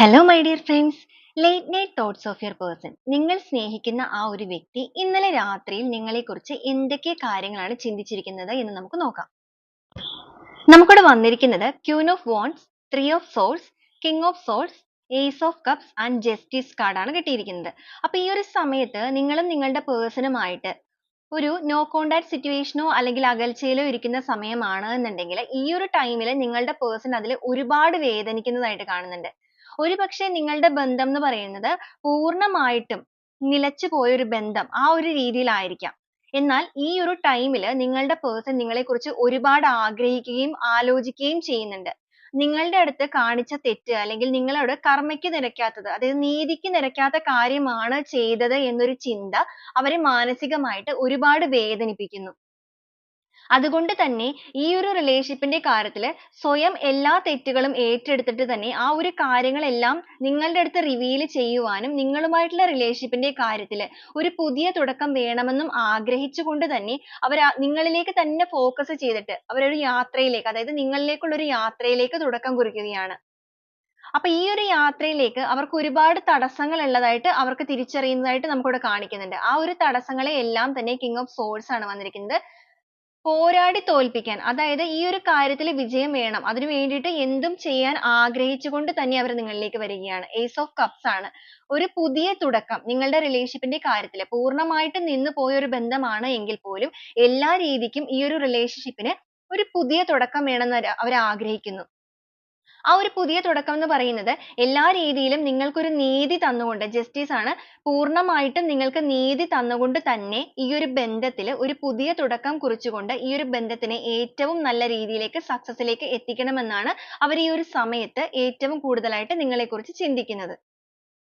Hello my dear friends late night thoughts of your person നിങ്ങൾ സ്നേഹിക്കുന്ന ആ ഒരു വ്യക്തി ഇന്നലെ രാത്രിയിൽ നിങ്ങളെക്കുറിച്ച് എന്തൊക്കെ കാര്യങ്ങളാണ് ചിന്തിച്ചിരിക്കുന്നത് എന്ന് നമുക്ക് നോക്കാം. നമുക്കിവിടെ വന്നിരിക്കുന്നത് queen of wands three of swords king of swords ace of cups and justice കാർഡാണ് കിട്ടിയിരിക്കുന്നത്. അപ്പൊ ഈ ഒരു സമയത്ത് നിങ്ങളും നിങ്ങളുടെ പേഴ്സണുമായിട്ട് ഒരു നോ കോണ്ടാക്ട് സിറ്റുവേഷനോ അല്ലെങ്കിൽ അകൽച്ചയിലോ ഇരിക്കുന്ന സമയമാണ് എന്നുണ്ടെങ്കിൽ ഈ ഒരു ടൈമിൽ നിങ്ങളുടെ പേഴ്സൺ അതിൽ ഒരുപാട് വേദനിക്കുന്നതായിട്ട് കാണുന്നുണ്ട്. ഒരുപക്ഷെ നിങ്ങളുടെ ബന്ധം എന്ന് പറയുന്നത് പൂർണമായിട്ടും നിലച്ചു പോയ ഒരു ബന്ധം ആ ഒരു രീതിയിലായിരിക്കാം. എന്നാൽ ഈ ഒരു ടൈമിൽ നിങ്ങളുടെ പേഴ്സൺ നിങ്ങളെക്കുറിച്ച് ഒരുപാട് ആഗ്രഹിക്കുകയും ആലോചിക്കുകയും ചെയ്യുന്നുണ്ട്. നിങ്ങളുടെ അടുത്ത് കാണിച്ച തെറ്റ് അല്ലെങ്കിൽ നിങ്ങളോട് കർമ്മയ്ക്ക് നിരക്കാത്തത് അതായത് നീതിക്ക് നിരക്കാത്ത കാര്യമാണ് ചെയ്തത് എന്നൊരു ചിന്ത അവരെ മാനസികമായിട്ട് ഒരുപാട് വേദനിപ്പിക്കുന്നു. അതുകൊണ്ട് തന്നെ ഈ ഒരു റിലേഷൻഷിപ്പിന്റെ ന്റെ കാര്യത്തിൽ സ്വയം എല്ലാ തെറ്റുകളും ഏറ്റെടുത്തിട്ട് തന്നെ ആ ഒരു കാര്യങ്ങളെല്ലാം നിങ്ങളുടെ അടുത്ത് റിവീൽ ചെയ്യുവാനും നിങ്ങളുമായിട്ടുള്ള റിലേഷൻഷിപ്പിന്റെ ന്റെ കാര്യത്തിൽ ഒരു പുതിയ തുടക്കം വേണമെന്നും ആഗ്രഹിച്ചുകൊണ്ട് തന്നെ അവർ നിങ്ങളിലേക്ക് തന്നെ ഫോക്കസ് ചെയ്തിട്ട് അവരൊരു യാത്രയിലേക്ക് അതായത് നിങ്ങളിലേക്കുള്ള ഒരു യാത്രയിലേക്ക് തുടക്കം കുറിക്കുകയാണ്. അപ്പൊ ഈ ഒരു യാത്രയിലേക്ക് അവർക്ക് ഒരുപാട് തടസ്സങ്ങൾ ഉള്ളതായിട്ട് അവർക്ക് തിരിച്ചറിയുന്നതായിട്ട് നമുക്കിവിടെ കാണിക്കുന്നുണ്ട്. ആ ഒരു തടസ്സങ്ങളെ എല്ലാം തന്നെ king of swords ആണ് വന്നിരിക്കുന്നത്. പോരാടി തോൽപ്പിക്കാൻ അതായത് ഈ ഒരു കാര്യത്തിൽ വിജയം വേണം. അതിനു വേണ്ടിയിട്ട് എന്തും ചെയ്യാൻ ആഗ്രഹിച്ചുകൊണ്ട് തന്നെ അവർ നിങ്ങളിലേക്ക് വരികയാണ്. Ace ഓഫ് cups ആണ്. ഒരു പുതിയ തുടക്കം നിങ്ങളുടെ റിലേഷൻഷിപ്പിന്റെ ന്റെ കാര്യത്തിൽ. പൂർണമായിട്ട് നിന്നു പോയ ഒരു ബന്ധമാണ് എങ്കിൽ പോലും എല്ലാ രീതിക്കും ഈ ഒരു relationship ന് ഒരു പുതിയ തുടക്കം വേണമെന്ന് അവർ ആഗ്രഹിക്കുന്നു. ആ ഒരു പുതിയ തുടക്കം എന്ന് പറയുന്നത് എല്ലാ രീതിയിലും നിങ്ങൾക്കൊരു നീതി തന്നുകൊണ്ട് justice ആണ് പൂർണമായിട്ടും നിങ്ങൾക്ക് നീതി തന്നുകൊണ്ട് തന്നെ ഈ ഒരു ബന്ധത്തിൽ ഒരു പുതിയ തുടക്കം കുറിച്ചുകൊണ്ട് ഈ ഒരു ബന്ധത്തിനെ ഏറ്റവും നല്ല രീതിയിലേക്ക് success ലേക്ക് എത്തിക്കണമെന്നാണ് അവർ ഈ ഒരു സമയത്ത് ഏറ്റവും കൂടുതലായിട്ട് നിങ്ങളെക്കുറിച്ച് ചിന്തിക്കുന്നത്.